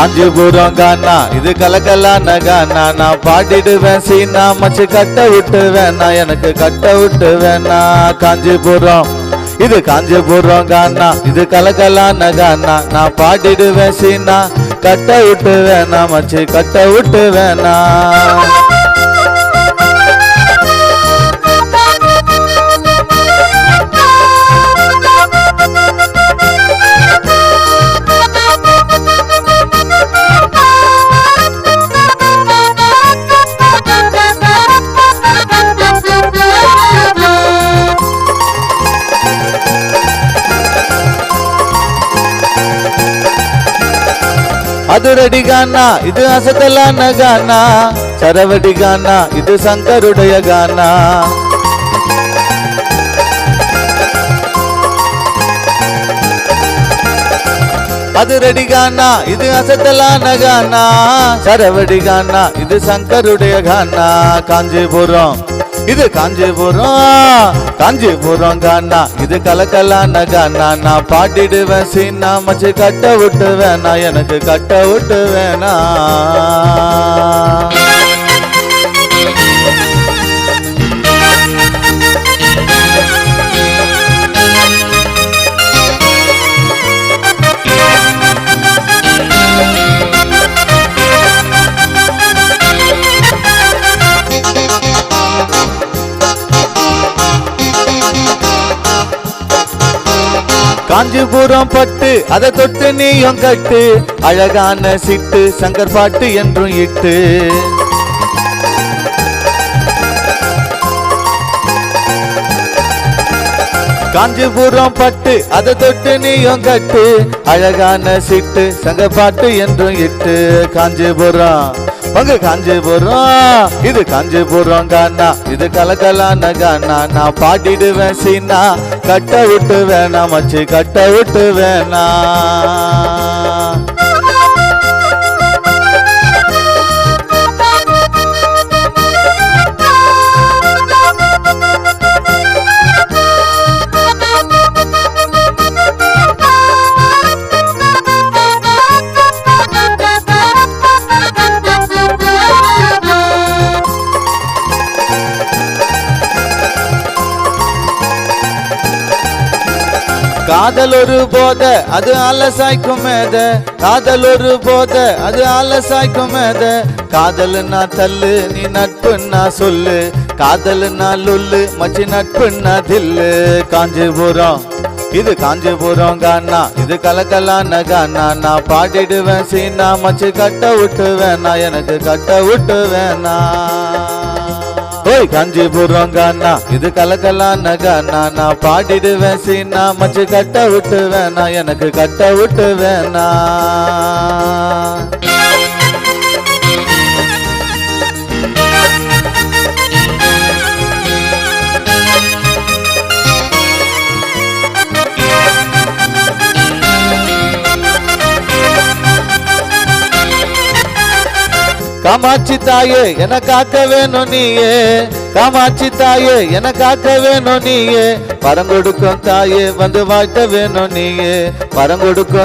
காஞ்சிபுரம் கானா இது கலக்கலான கானா நான் பாடிடுவேன் சீனா மச்சு கட்ட விட்டு வேணா எனக்கு கட்ட விட்டு வேணா காஞ்சிபுரம் இது காஞ்சிபுரம் கானா இது கலகலான கானா நான் பாடிடுவேன் சீனா கட்ட விட்டு வேணா மச்சு கட்ட விட்டு வேணா அதுரடி கானா இது அசத்தலான கானா சரவடி கானா இது சங்கருடைய கானா அதுரடி கானா இது அசத்தலான கானா சரவடி கானா இது சங்கருடைய கானா காஞ்சிபுரம். இது காஞ்சிபுரம் காஞ்சிபுரம் கானா இது கலக்கலான கானா நான் பாட்டிடுவேன் சீனா மச்சு கட்ட விட்டு வேணா எனக்கு கட்ட விட்டு வேணா காஞ்சிபுரம் பட்டு அதை தொட்டு நீயும் கட்டு. அழகான சிட்டு சங்கர் பாட்டு என்றும் இட்டு. காஞ்சிபுரம் பட்டு அதை தொட்டு நீயும் கட்டு. அழகான சிட்டு சங்க பாட்டு என்றும் இட்டு. காஞ்சிபுரம். அங்க காஞ்சிபுரம் இது காஞ்சிபுரம் கானா இது கலகலான கானா நான் பாடிடுவேன் சீனா. கட்ட விட்டு வேணாம் மச்சி கட்ட விட்டு வேணாம் காதல் ஒரு போத அது அலசாய்க்கும் மேத. காதல் ஒரு போத அது அலசாய்க்கும் மேத. காதலுன்னா தள்ளு நீ நட்புன்னா சொல்லு. காதலுன்னா லுல்லு மச்சி நட்புன்னா தில்லு. காஞ்சிபுரம் இது காஞ்சிபுரம் கானா இது கலக்கலான கானா நான் பாடிடுவேன் சீனா மச்சு கட்ட விட்டு வேணா எனக்கு கட்ட விட்டு வேணா காஞ்சிபுரம் கானா இது கலகலான கானா நான் பாடிடுவேன் சீனா. மச்சு கட்ட விட்டு வேணா எனக்கு கட்ட விட்டு வேணா காமாட்சி தாயே என காக்க வேணும் நீயே. காமாட்சி தாயே என காக்க வேணும் நீயே. பரங்கொடுக்கும் தாயே வந்து வாழ்த்த வேணும் நீயே. பரங்கொடுக்கும்